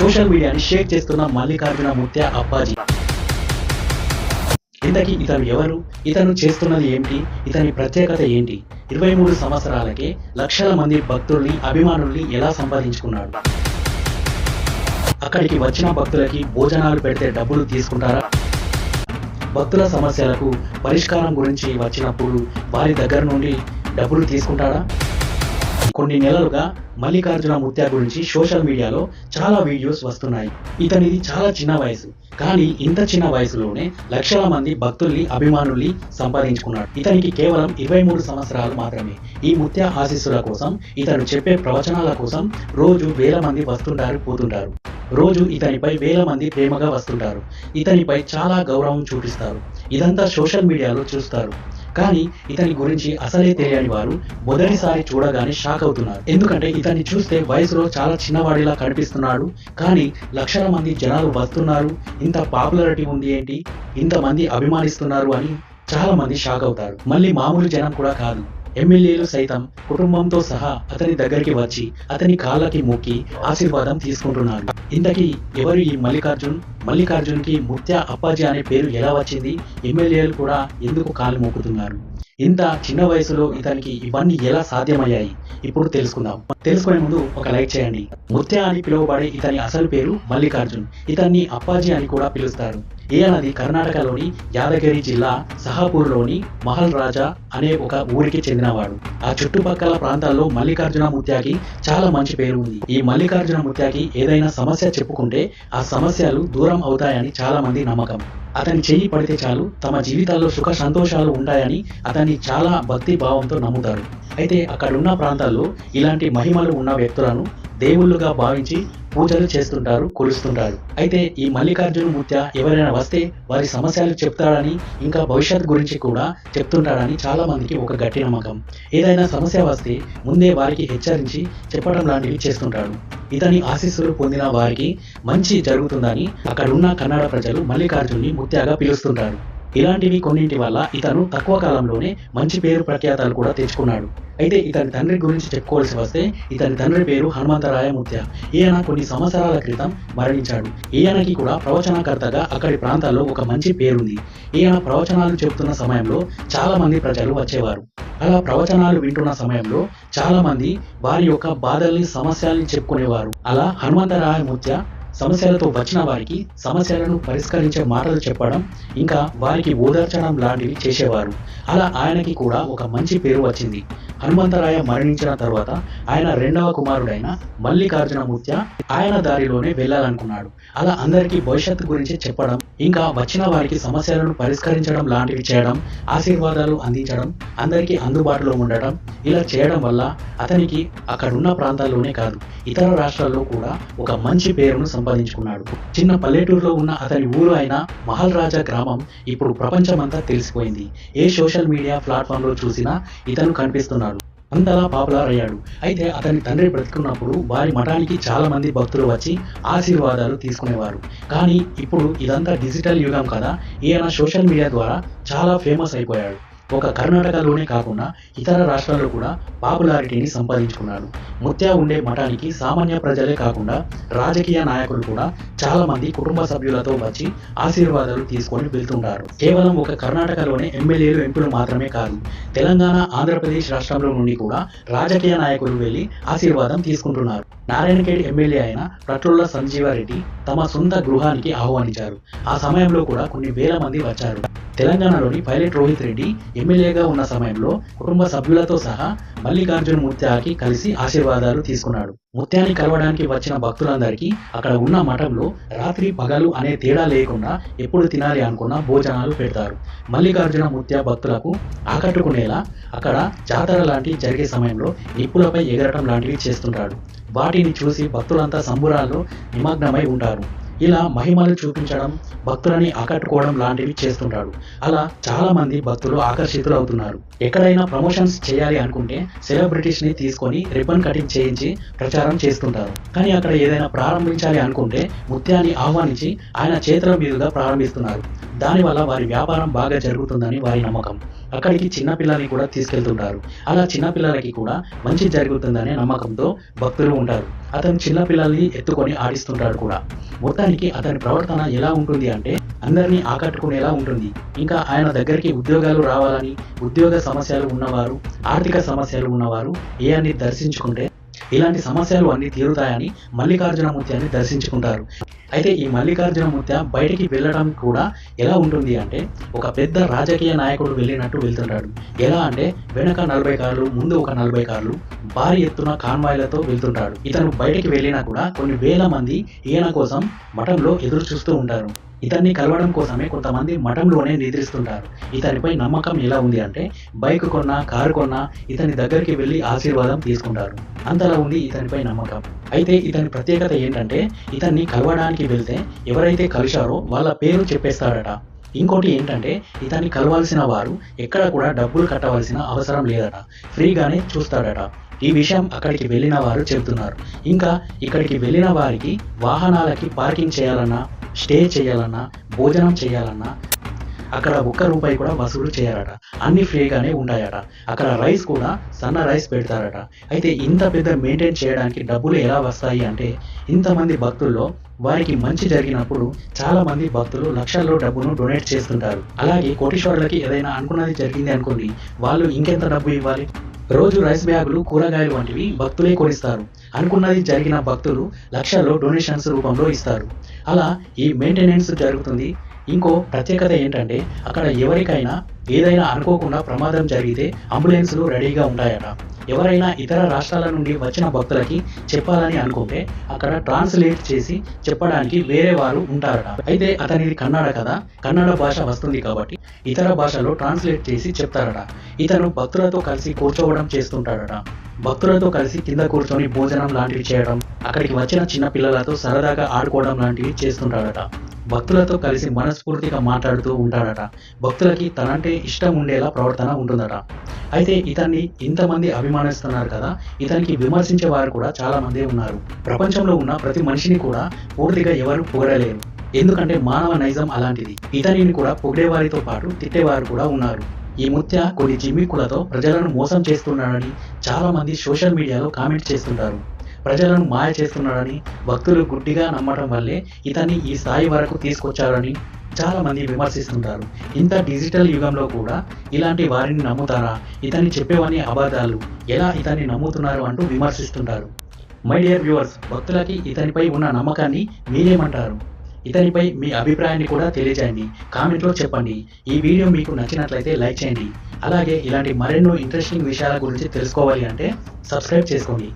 Social మీడియాని షేక్ చేస్తున్న మల్లికార్జున ముత్య అప్పాజీ. ఇంతకీ ఇతను ఎవరు? ఇతను చేస్తున్నది ఏంటి? ఇతని ప్రత్యేకత ఏంటి? ఇరవై మూడు సంవత్సరాలకే లక్షల మంది భక్తుల్ని అభిమానుల్ని ఎలా సంపాదించుకున్నాడు? అక్కడికి వచ్చిన భక్తులకి భోజనాలు పెడితే డబ్బులు తీసుకుంటారా? భక్తుల సమస్యలకు పరిష్కారం గురించి వచ్చినప్పుడు వారి దగ్గర నుండి డబ్బులు తీసుకుంటాడా కొన్ని నెలలుగా మల్లికార్జున ముత్యా గురించి సోషల్ మీడియాలో చాలా వీడియోస్ వస్తున్నాయి. ఇతనిది చాలా చిన్న వయసు కానీ ఇంత చిన్న వయసులోనే లక్షల మంది భక్తుల్ని అభిమానుల్ని సంపాదించుకున్నాడు. ఇతనికి కేవలం ఇరవై మూడు సంవత్సరాలు మాత్రమే. ఈ ముత్య ఆశీస్సుల కోసం ఇతను చెప్పే ప్రవచనాల కోసం రోజు వేల మంది వస్తుంటారు పోతుంటారు. రోజు ఇతనిపై వేల మంది ప్రేమగా వస్తుంటారు. ఇతనిపై చాలా గౌరవం చూపిస్తారు. ఇదంతా సోషల్ మీడియాలో చూస్తారు. కానీ ఇతని గురించి అసలే తెలియని వారు మొదటిసారి చూడగానే షాక్ అవుతున్నారు. ఎందుకంటే ఇతన్ని చూస్తే వయసులో చాలా చిన్నవాడిలా కనిపిస్తున్నాడు. కానీ లక్షల మంది జనాలు వస్తున్నారు ఇంత పాపులారిటీ ఉంది ఏంటి? ఇంతమంది అభిమానిస్తున్నారు అని చాలా మంది షాక్ అవుతారు. మళ్ళీ మామూలు జనం కూడా కాదు. ఎమ్మెల్యేలు సైతం కుటుంబంతో సహా అతని దగ్గరికి వచ్చి అతని కాళ్ళకి మొక్కి ఆశీర్వాదం తీసుకుంటున్నారు. ఇంతకీ ఎవరు ఈ మల్లికార్జున్? మల్లికార్జున్కి ముత్య అప్పాజీ అనే పేరు ఎలా వచ్చింది? ఎమ్మెల్యేలు కూడా ఎందుకు కాళ్ళు మొక్కుతున్నారు ఇంత చిన్న వయసులో ఇతనికి ఇవన్నీ ఎలా సాధ్యమయ్యాయి? ఇప్పుడు తెలుసుకుందాం. తెలుసుకునే ముందు ఒక లైక్ చేయండి. ముత్యా అని పిలువబడే ఇతని అసలు పేరు మల్లికార్జున్. ఇతన్ని అప్పాజీ అని కూడా పిలుస్తారు. ఈయనది కర్ణాటకలోని యాదగిరి జిల్లా సహాపూర్లోని మహల్ రాజా అనే ఒక ఊరికి చెందినవాడు. ఆ చుట్టుపక్కల ప్రాంతాల్లో మల్లికార్జున ముత్యాకి చాలా మంచి పేరు ఉంది ఈ మల్లికార్జున ముత్యాకి ఏదైనా సమస్య చెప్పుకుంటే ఆ సమస్యలు దూరం అవుతాయని చాలా మంది నమ్మకం. అతని చెయ్యి పడితే చాలు తమ జీవితాల్లో సుఖ సంతోషాలు ఉంటాయని అతన్ని చాలా భక్తి భావంతో నమ్ముతారు. అయితే అక్కడున్న ప్రాంతాల్లో ఇలాంటి మహిమలు ఉన్న వ్యక్తులను దేవుళ్ళుగా భావించి పూజలు చేస్తుంటారు కొలుస్తుంటారు. అయితే ఈ మల్లికార్జున ముత్య ఎవరైనా వస్తే వారి సమస్యలు చెప్తాడని ఇంకా భవిష్యత్ గురించి కూడా చెప్తుంటాడని చాలా మందికి ఒక గట్టి నమ్మకం. ఏదైనా సమస్య వస్తే ముందే వారికి హెచ్చరించి చెప్పడం లాంటివి చేస్తుంటాడు. ఇతని ఆశీస్సులు పొందిన వారికి మంచి జరుగుతుందని అక్కడున్న కన్నడ ప్రజలు మల్లికార్జున్ని ముత్యాగా పిలుస్తుంటారు. ఇలాంటివి కొన్నింటి వల్ల ఇతను తక్కువ కాలంలోనే మంచి పేరు ప్రఖ్యాతాలు కూడా తెచ్చుకున్నాడు. అయితే ఇతని తండ్రి గురించి చెప్పుకోవాల్సి వస్తే ఇతని తండ్రి పేరు హనుమంతరాయ ముత్య ఈయన కొన్ని సంవత్సరాల క్రితం మరణించాడు. ఈయనకి కూడా ప్రవచనకర్తగా అక్కడి ప్రాంతాల్లో ఒక మంచి పేరుంది. ఈయన ప్రవచనాలు చెబుతున్న సమయంలో చాలా మంది ప్రజలు వచ్చేవారు. అలా ప్రవచనాలు వింటున్న సమయంలో చాలా మంది వారి యొక్క బాధల్ని సమస్యల్ని చెప్పుకునేవారు. అలా హనుమంతరాయ ముత్య సమస్యలతో వచ్చిన వారికి సమస్యలను పరిష్కరించే మాటలు చెప్పడం ఇంకా వారికి ఓదార్చడం లాంటివి చేసేవారు. అలా ఆయనకి కూడా ఒక మంచి పేరు వచ్చింది. హనుమంతరాయ మరణించిన తర్వాత ఆయన రెండవ కుమారుడైన మల్లికార్జున ముత్య ఆయన దారిలోనే వెళ్ళాలనుకున్నాడు. అలా అందరికీ భవిష్యత్తు గురించి చెప్పడం ఇంకా వచ్చిన వారికి సమస్యలను పరిష్కరించడం లాంటివి చేయడం ఆశీర్వాదాలు అందించడం అందరికీ అందుబాటులో ఉండటం ఇలా చేయడం వల్ల అతనికి అక్కడున్న ప్రాంతాల్లోనే కాదు ఇతర రాష్ట్రాల్లో కూడా ఒక మంచి పేరును సంపాదించుకున్నాడు. చిన్న పల్లెటూరులో ఉన్న అతని ఊరు అయిన మహల్ రాజా గ్రామం ఇప్పుడు ప్రపంచమంతా తెలిసిపోయింది. ఏ సోషల్ మీడియా ప్లాట్ఫామ్లో చూసినా ఇతను కనిపిస్తున్నాడు. అంతలా పాపులర్ అయ్యాడు అయితే అతని తండ్రి బ్రతుకున్నప్పుడు వారి మఠానికి చాలా మంది భక్తులు వచ్చి ఆశీర్వాదాలు తీసుకునేవారు. కానీ ఇప్పుడు ఇదంతా డిజిటల్ యుగం కదా. ఈయన సోషల్ మీడియా ద్వారా చాలా ఫేమస్ అయిపోయాడు. ఒక కర్ణాటకలోనే కాకుండా ఇతర రాష్ట్రాల్లో కూడా పాపులారిటీని సంపాదించుకున్నాడు. ముత్యా ఉండే మఠానికి సామాన్య ప్రజలే కాకుండా రాజకీయ నాయకులు కూడా చాలా మంది కుటుంబ సభ్యులతో వచ్చి ఆశీర్వాదాలు తీసుకొని వెళ్తుంటారు. కేవలం ఒక కర్ణాటకలోనే ఎమ్మెల్యేలు ఎంపీలు మాత్రమే కాదు తెలంగాణ ఆంధ్రప్రదేశ్ రాష్ట్రంలో నుండి కూడా రాజకీయ నాయకులు వెళ్ళి ఆశీర్వాదం తీసుకుంటున్నారు. నారాయణఖేడ్ ఎమ్మెల్యే అయిన ప్రట్రుల్ల సంజీవారెడ్డి తమ సొంత గృహానికి ఆహ్వానించారు. ఆ సమయంలో కూడా కొన్ని వేల మంది వచ్చారు. తెలంగాణలోని పైలట్ రోహిత్ రెడ్డి ఎమ్మెల్యేగా ఉన్న సమయంలో కుటుంబ సభ్యులతో సహా మల్లికార్జున ముత్యాకి కలిసి ఆశీర్వాదాలు తీసుకున్నాడు. ముత్యాన్ని కలవడానికి వచ్చిన భక్తులందరికీ అక్కడ ఉన్న మఠంలో రాత్రి పగలు అనే తేడా లేకుండా ఎప్పుడు తినాలి అనుకున్న భోజనాలు పెడతారు. మల్లికార్జున ముత్య భక్తులకు ఆకట్టుకునేలా అక్కడ జాతర లాంటివి జరిగే సమయంలో నిప్పులపై ఎగరటం లాంటివి చేస్తుంటాడు. వాటిని చూసి భక్తులంతా సంబురాల్లో నిమగ్నమై ఉంటారు. ఇలా మహిమలు చూపించడం భక్తులని ఆకట్టుకోవడం లాంటివి చేస్తుంటాడు. అలా చాలా మంది భక్తులు ఆకర్షితులు అవుతున్నారు. ఎక్కడైనా ప్రమోషన్స్ చేయాలి అనుకుంటే సెలబ్రిటీస్ని తీసుకొని రిబ్బన్ కటింగ్ చేయించి ప్రచారం చేస్తుంటారు. కానీ అక్కడ ఏదైనా ప్రారంభించాలి అనుకుంటే ముత్యాన్ని ఆహ్వానించి ఆయన చేతుల మీదుగా ప్రారంభిస్తున్నారు. దానివల్ల వారి వ్యాపారం బాగా జరుగుతుందని వారి నమ్మకం. అక్కడికి చిన్న పిల్లల్ని కూడా తీసుకెళ్తుంటారు. అలా చిన్న పిల్లలకి కూడా మంచి జరుగుతుందనే నమ్మకంతో భక్తులు ఉంటారు. అతను చిన్న పిల్లల్ని ఎత్తుకొని ఆడిస్తుంటాడు కూడా. మొత్తానికి అతని ప్రవర్తన ఎలా ఉంటుంది అంటే అందరినీ ఆకట్టుకునేలా ఉంటుంది. ఇంకా ఆయన దగ్గరికి ఉద్యోగాలు రావాలని ఉద్యోగ సమస్యలు ఉన్నవారు ఆర్థిక సమస్యలు ఉన్నవారు ఏ అని దర్శించుకుంటే ఇలాంటి సమస్యలు అన్నీ తీరుతాయని మల్లికార్జునమూర్తి అని దర్శించుకుంటారు. అయితే ఈ మల్లికార్జునమూర్తి బయటికి వెళ్ళడం కూడా ఎలా ఉంటుంది అంటే ఒక పెద్ద రాజకీయ నాయకుడు వెళ్ళినట్టు వెళ్తుంటాడు. ఎలా అంటే వెనక నలభై కార్లు ముందు ఒక నలభై కార్లు భారీ ఎత్తున కాన్వాయ్లతో వెళ్తుంటాడు. ఇతను బయటికి వెళ్ళినా కూడా కొన్ని వేల మంది ఈయన కోసం మఠంలో ఎదురు చూస్తూ ఉంటారు. ఇతన్ని కలవడం కోసమే కొంతమంది మఠంలోనే నిద్రిస్తుంటారు. ఇతనిపై నమ్మకం ఎలా ఉంది అంటే బైక్ కొన్నా కారు కొన్నా ఇతని దగ్గరికి వెళ్ళి ఆశీర్వాదం తీసుకుంటారు. అంతలా ఉంది ఇతనిపై నమ్మకం. అయితే ఇతని ప్రత్యేకత ఏంటంటే ఇతన్ని కలవడానికి వెళ్తే ఎవరైతే కలిశారో వాళ్ళ పేరు చెప్పేస్తాడట. ఇంకోటి ఏంటంటే ఇతన్ని కలవాల్సిన వారు ఎక్కడ కూడా డబ్బులు కట్టవలసిన అవసరం లేదట. ఫ్రీగానే చూస్తాడట. ఈ విషయం అక్కడికి వెళ్ళిన వారు చెబుతున్నారు. ఇంకా ఇక్కడికి వెళ్ళిన వారికి వాహనాలకి పార్కింగ్ చేయాలన్నా స్టే చేయాలన్నా భోజనం చేయాలన్నా అక్కడ ఒక్క రూపాయి కూడా వసూలు చేయరట అన్ని ఫ్రీగానే ఉన్నాయట అక్కడ రైస్ కూడా సన్న రైస్ పెడతారట. అయితే ఇంత పెద్ద మెయింటైన్ చేయడానికి డబ్బులు ఎలా వస్తాయి అంటే ఇంతమంది భక్తుల్లో వారికి మంచి జరిగినప్పుడు చాలా మంది భక్తులు లక్షల్లో డబ్బును డొనేట్ చేస్తుంటారు. అలాగే కోటీశ్వరులకి ఏదైనా అనుకున్నది జరిగింది అనుకోండి వాళ్ళు ఇంకెంత డబ్బు ఇవ్వాలి? రోజు రైస్ బ్యాగులు కూరగాయలు వంటివి భక్తులే కొనిస్తారు. అనుకున్నది జరిగిన భక్తులు లక్షల్లో డొనేషన్స్ రూపంలో ఇస్తారు. అలా ఈ మెయింటెనెన్స్ జరుగుతుంది. ఇంకో ప్రత్యేకత ఏంటంటే అక్కడ ఎవరికైనా ఏదైనా అనుకోకుండా ప్రమాదం జరిగితే అంబులెన్స్లు రెడీగా ఉంటాయట. ఎవరైనా ఇతర రాష్ట్రాల నుండి వచ్చిన భక్తులకి చెప్పాలని అనుకుంటే అక్కడ ట్రాన్స్లేట్ చేసి చెప్పడానికి వేరే వారు ఉంటారట. అయితే అతనిది కన్నడ కదా కన్నడ భాష వస్తుంది కాబట్టి ఇతర భాషలో ట్రాన్స్లేట్ చేసి చెప్తారట. ఇతను భక్తులతో కలిసి కూర్చోవడం చేస్తుంటాడట. భక్తులతో కలిసి కింద కూర్చొని భోజనం లాంటివి చేయడం అక్కడికి వచ్చిన చిన్న పిల్లలతో సరదాగా ఆడుకోవడం లాంటివి చేస్తుంటాడట. భక్తులతో కలిసి మనస్ఫూర్తిగా మాట్లాడుతూ ఉంటాడట. భక్తులకి తనంటే ఇష్టం ఉండేలా ప్రవర్తన ఉంటుందట. అయితే ఇతన్ని ఇంతమంది అభిమానిస్తున్నారు కదా ఇతనికి విమర్శించే వారు కూడా చాలా మంది ఉన్నారు. ప్రపంచంలో ఉన్న ప్రతి మనిషిని కూడా పూర్తిగా ఎవరు పొగడలేరు. ఎందుకంటే మానవ నైజం అలాంటిది. ఇతనిని కూడా పొగిడేవారితో పాటు తిట్టేవారు కూడా ఉన్నారు. ఈ ముత్య కొన్ని జిమ్మికులతో ప్రజలను మోసం చేస్తున్నాడని చాలా మంది సోషల్ మీడియాలో కామెంట్ చేస్తుంటారు. ప్రజలను మాయ చేస్తున్నాడని భక్తులు గుడ్డిగా నమ్మడం వల్లే ఇతన్ని ఈ స్థాయి వరకు తీసుకొచ్చారని చాలామంది విమర్శిస్తుంటారు. ఇంత డిజిటల్ యుగంలో కూడా ఇలాంటి వారిని నమ్ముతారా? ఇతన్ని చెప్పేవని అబద్ధాలు. ఎలా ఇతన్ని నమ్ముతున్నారు అంటూ విమర్శిస్తుంటారు. మై డియర్ వ్యూవర్స్ భక్తులకి ఇతనిపై ఉన్న నమ్మకాన్ని మీరేమంటారు? ఇతనిపై మీ అభిప్రాయాన్ని కూడా తెలియజేయండి. కామెంట్లో చెప్పండి. ఈ వీడియో మీకు నచ్చినట్లయితే లైక్ చేయండి. అలాగే ఇలాంటి మరెన్నో ఇంట్రెస్టింగ్ విషయాల గురించి తెలుసుకోవాలి అంటే సబ్స్క్రైబ్ చేసుకోండి.